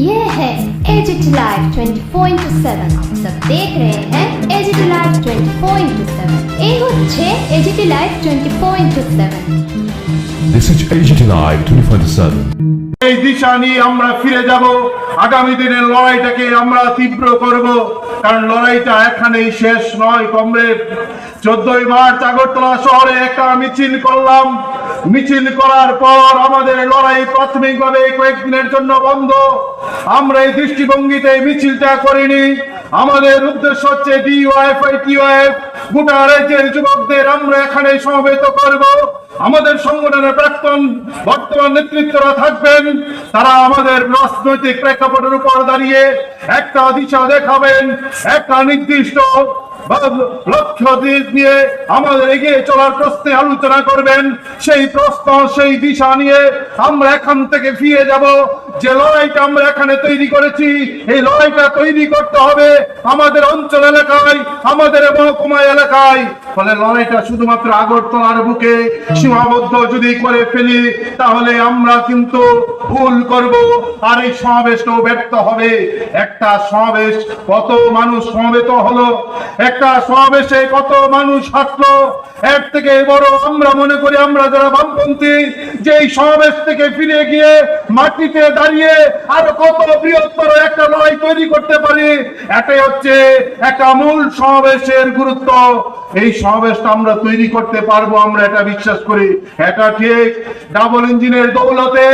ये है agit live 24/7 आप सब देख रहे हैं एजिट लाइव 24/7 এই হচ্ছে এজিট live 24/7 This is AGT Live 24/7. এই দিশা নিয়ে আমরা ফিরে যাব আগামী দিনের লড়াইটাকে আমরা তীব্র করব কারণ লড়াইটা এখানেই শেষ নয়, কমরেড। চোদ্দই মার্চ আগরতলা শহরে একটা মিছিল করলাম। মিছিল করার পর আমাদের লড়াই প্রাথমিকভাবে কয়েকদিনের জন্য বন্ধ। আমরা এই দৃষ্টিভঙ্গিতে মিছিলটা করিনি। আমাদের উদ্দেশ্য হচ্ছে ডিওয়াইফ গোটা রাজ্যের যুবকদের আমরা এখানে সমবেত করব। আমাদের সংগঠনের প্রাক্তন বর্তমান নেতৃত্বরা থাকবেন। তারা আমাদের রাজনৈতিক প্রেক্ষাপটের উপর দাঁড়িয়ে একটা দিশা দেখাবেন, একটা নির্দিষ্ট লক্ষ্য নিয়ে আমাদের এগিয়ে চলার প্রশ্নে আলোচনা করবেন। সেই প্রশ্ন, সেই দিশা নিয়ে আমরা এখান থেকে ফিরে যাব। যে লড়াইটা আমরা এখানে তৈরি করেছি, এই লড়াইটা তৈরি করতে হবে আমাদের অঞ্চল এলাকায়, আমাদের মহকুমা এলাকায়। ফলে লড়াইটা শুধুমাত্র আগরতলার বুকে সীমাবদ্ধ যদি করে ফেলি, তাহলে আমরা কিন্তু ভুল করব। আর এই সমাবেশটাও ব্যর্থ হবে। একটা সমাবেশ কত মানুষ সমবেত হলো? একটা সমাবেশে কত মানুষ হাঁটলো? এর থেকে বড় আমরা মনে করি, আমরা যারা বামপন্থী, যে এই সমাবেশ থেকে ফিরে গিয়ে মাটিতে দাঁড়িয়ে আরও কত বৃহত্তর একটা লড়াই তৈরি করতে পারি, এটাই হচ্ছে একটা মূল সমাবেশের গুরুত্ব। এই সমাবেশটা আমরা তৈরি করতে পারব, আমরা এটা বিশ্বাস করি। এটা ঠিক ডাবল ইঞ্জিনের দৌলতে,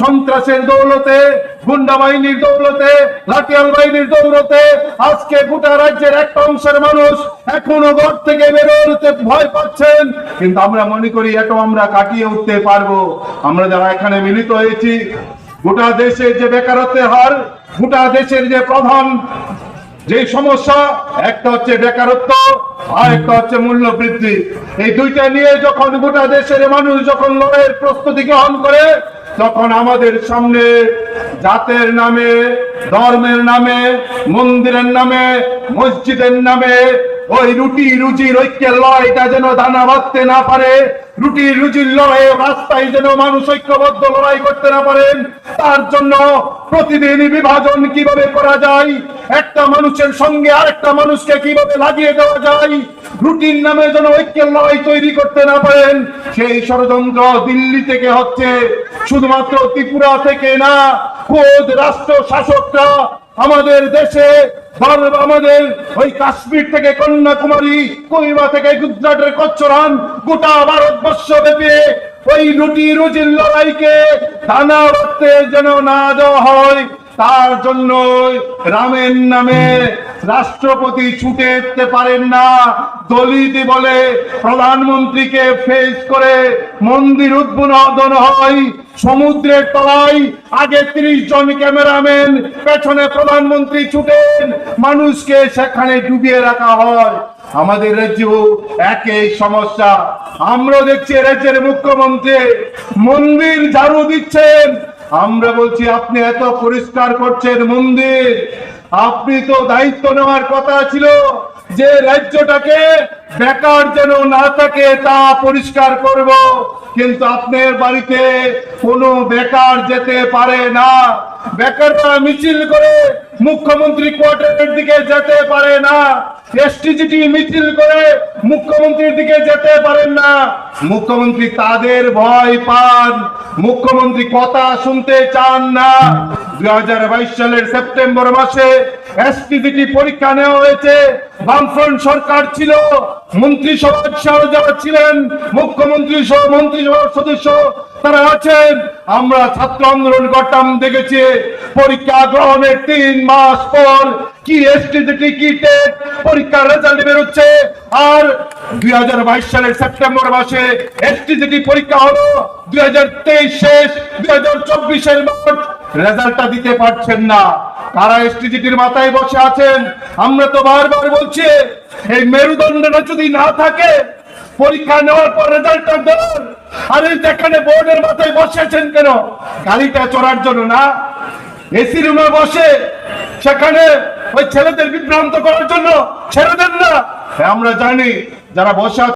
সন্ত্রাসের দৌলতে, গুন্ডা বাহিনীর দৌলতে, লাঠিয়াল বাহিনীর দৌলতে, আজকে গোটা রাজ্যের একটা অংশের মানুষ এখনও ঘর থেকে বেরোতে ভয় পাচ্ছেন। কিন্তু আমরা মনে করি এটাও আমরা কাটিয়ে উঠতে পারব। আমরা যারা এখানে মিলিত হয়েছি গোটা দেশে যে বেকারত্বের হার, গোটা দেশের যে প্রধান যে সমস্যা, একটা হচ্ছে বেকারত্ব আর একটা হচ্ছে মূল্য বৃদ্ধি এই দুইটা নিয়ে যখন গোটা দেশের মানুষ যখন লড়াইয়ের প্রস্তুতি গ্রহণ করে, তখন আমাদের সামনে জাতের নামে, ধর্মের নামে, মন্দিরের নামে, মসজিদের নামে ওই রুটি রুজির ঐক্যের লড়াইটা যেন দানা বাঁধতে না পারে, রুটি রুজির লড়াই রাস্তায় যেন মানুষ ঐক্যবদ্ধ লড়াই করতে না পারেন তার জন্য প্রতিদিন বিভাজন কীভাবে করা যায়? একটা মানুষের সঙ্গে আরেকটা মানুষকে কীভাবে লাগিয়ে দেওয়া যায়? রুটির নামে যেন ঐক্যের লড়াই তৈরি করতে না পারেন, সেই ষড়যন্ত্র দিল্লি থেকে হচ্ছে। শুধুমাত্র ত্রিপুরা থেকে না, খোদ রাষ্ট্র শাসকরা আমাদের দেশে আমাদের ওই কাশ্মীর থেকে কন্যাকুমারী কইমা থেকে গুজরাটের কচ্ছরান, গোটা ভারতবর্ষ ব্যাপী ওই রুটি রুজির লড়াইকে রাখতে যেন না দেওয়া হয় তার জন্য রামের নামে রাষ্ট্রপতি ছুটে যেতে পারেন না। দলিত বলে প্রধানমন্ত্রীকে ফেস করে মন্দির উদ্বোধন হয়। সমুদ্রের তলায় আগে ত্রিশ জন ক্যামেরাম্যান পেছনে প্রধানমন্ত্রী ছুটেন। মানুষকে সেখানে ডুবিয়ে রাখা হয়। আমাদের রাজ্যেও একই সমস্যা। আমরা দেখছি রাজ্যের মুখ্যমন্ত্রী মন্দির ঝাড়ু দিচ্ছেন। আমরা বলছি, আপনি এত পরিষ্কার করছেন মন্দির। আপনি তো দায়িত্ব নেওয়ার কথা ছিল। যে রাজ্যটাকে বেকার যেন না থাকে, তা পরিষ্কার করব। কিন্তু আপনার বাড়িতে কোনো বেকার যেতে পারে না। বেকাররা মিছিল করে মুখ্যমন্ত্রী কোয়ার্টারের দিকে যেতে পারে না। এসটিজিটি মিছিল করে মুখ্যমন্ত্রীর দিকে যেতে পারেন না। মুখ্যমন্ত্রী তাদের ভয় পান। মুখ্যমন্ত্রী কথা শুনতে চান না। দুই হাজার বাইশ সালের সেপ্টেম্বর মাসে এসটিজিটি পরীক্ষা নেওয়া হয়েছে। বামফ্রন্ট সরকার ছিল ছিলেন, মুখ্যমন্ত্রী সহ মন্ত্রিসভার সদস্য তারা আছেন। আমরা ছাত্র আন্দোলন করতাম, দেখেছি, পরীক্ষা গ্রহণের তিন মাস পর কি এসটিজিটি কি টেট পরীক্ষার রেজাল্ট বেরোচ্ছে। আর দুই হাজার বাইশ সালের সেপ্টেম্বর মাসে এসটিজিটি পরীক্ষা হলো, দুই হাজার তেইশ শেষ, দুই হাজার চব্বিশের রেজাল্টটা দিতে পারছেন না। তারা এসটিজিটির মাথায় বসে আছেন। আমরা তো বারবার বলছি, এই মেরুদণ্ডটা যদি না থাকে, পরীক্ষা নেওয়ার পর রেজাল্টটা দেন আরে যেখানে বোর্ডের মাথায় বসেছেন কেন? গাড়িটা চড়ার জন্য না। এসি রুমে বসে সেখানে ওই ছেলেদের বিভ্রান্ত করার জন্য ছেড়ে দেন না। আমরা জানি, যারা বসে